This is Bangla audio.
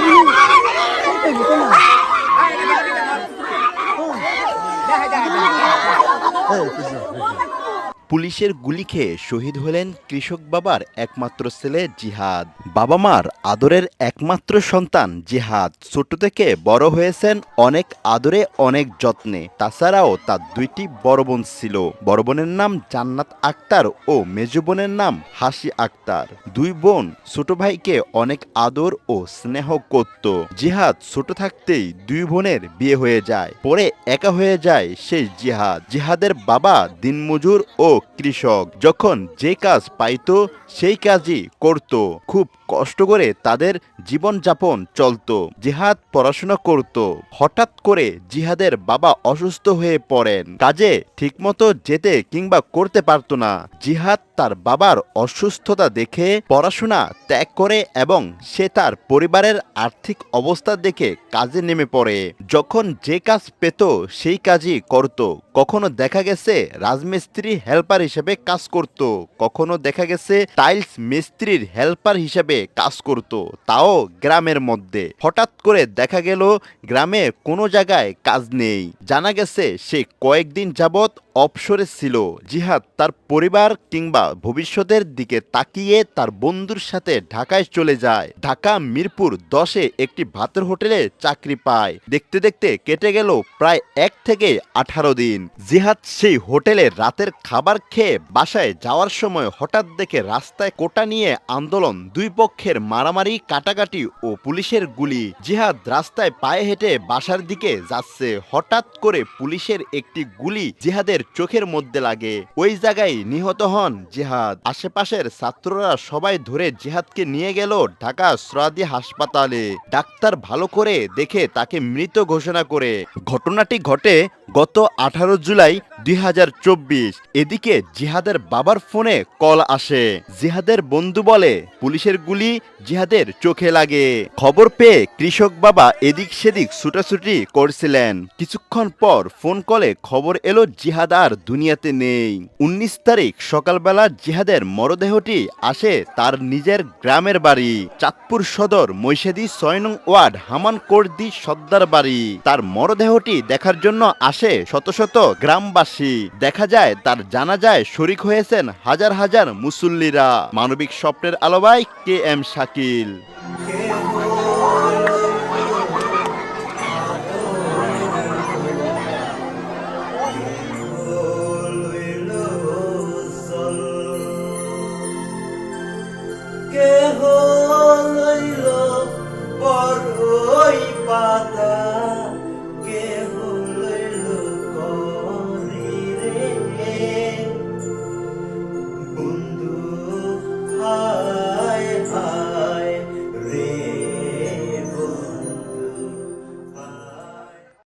Hey, good job. Good job. পুলিশের গুলি খেয়ে শহীদ হলেন কৃষক বাবার একমাত্র ছেলে জিহাদ। বাবা মার আদরের একমাত্র সন্তান জিহাদ। ছোট থেকে বড় হয়েছেন অনেক আদরে, অনেক যত্নে। তাছাড়াও তার দুইটি বড় বোন ছিল। বড় বোনের নাম জান্নাত আক্তার ও মেজ বোনের নাম হাসি আক্তার। দুই বোন ছোট ভাইকে অনেক আদর ও স্নেহ করত। জিহাদ ছোট থাকতেই দুই বোনের বিয়ে হয়ে যায়। পরে একা হয়ে যায় সেই জিহাদ। জিহাদের বাবা দিনমজুর ও কৃষক। যখন যে কাজ পাইতো, সেই কাজই করত। খুব কষ্ট করে তাদের জীবনযাপন চলতো, জিহাদ পড়াশোনা করত। হঠাৎ করে জিহাদের বাবা অসুস্থ হয়ে পড়েন। কাজে ঠিকমতো যেতে কিংবা করতে পারতো না। জিহাদ তার বাবার অসুস্থতা দেখে পড়াশোনা ত্যাগ করে এবং সে তার পরিবারের আর্থিক অবস্থা দেখে কাজে নেমে পড়ে। যখন যে কাজ পেত, সেই কাজই করত। কখনো দেখা গেছে রাজমিস্ত্রি হেল্পার হিসেবে কাজ করত। কখনো দেখা গেছে টাইলস মিস্ত্রির হেল্পার হিসেবে কাজ করত, তাও গ্রামের মধ্যে। হঠাৎ করে দেখা গেল গ্রামে কোনো জায়গায় কাজ নেই। জানা গেছে সে কয়েকদিন যাবৎ অবসরে ছিল। জিহাদ তার পরিবার কিংবা ভবিষ্যতের দিকে তাকিয়ে তার বন্ধুর সাথে ঢাকায় চলে যায়। ঢাকা, মিরপুর দশে একটি ভাতের হোটেলে চাকরি পায়। দেখতে দেখতে কেটে গেল প্রায় এক থেকে আঠারো দিন। জিহাদ সেই হোটেলে রাতের খাবার খেয়ে বাসায় যাওয়ার সময় হঠাৎ দেখে রাস্তায় কোটা নিয়ে আন্দোলন, দুই পক্ষের মারামারি, কাটাকাটি ও পুলিশের গুলি। জিহাদ রাস্তায় পায়ে হেঁটে বাসার দিকে যাচ্ছে। হঠাৎ করে পুলিশের একটি গুলি জিহাদের চোখের মধ্যে লাগে। ওই জায়গায় নিহত হন জিহাদ। আশেপাশের ছাত্ররা সবাই ধরে জিহাদকে নিয়ে গেল ঢাকা সরাদি হাসপাতালে। ডাক্তার ভালো করে দেখে তাকে মৃত ঘোষণা করে। ঘটনাটি ঘটে গত আঠারো জুলাই দুই হাজার চব্বিশ, এদিকে জিহাদের বাবার ফোনে কল আসে। জিহাদের বন্ধু বলে, পুলিশের গুলি জিহাদের চোখে লাগে। খবর পেয়ে কৃষক বাবা এদিক সেদিক ছুটাছুটি করছিলেন। কিছুক্ষণ পর ফোন কলে খবর এলো, জিহাদ আর দুনিয়াতে নেই। উনিশ তারিখ সকালবেলা জিহাদের মরদেহটি আসে তার নিজের গ্রামের বাড়ি, চাঁদপুর সদর মৈশাদি ছয় নং ওয়ার্ড হামান কোর্দি সর্দার বাড়ি। তার মরদেহটি দেখার জন্য আসে শত শত গ্রামবাসী। দেখা যায়, তার জানা যায় শরিক হয়েছেন হাজার হাজার মুসল্লিরা। মানবিক স্বপ্নের আলোবায় কে এম শাকিল।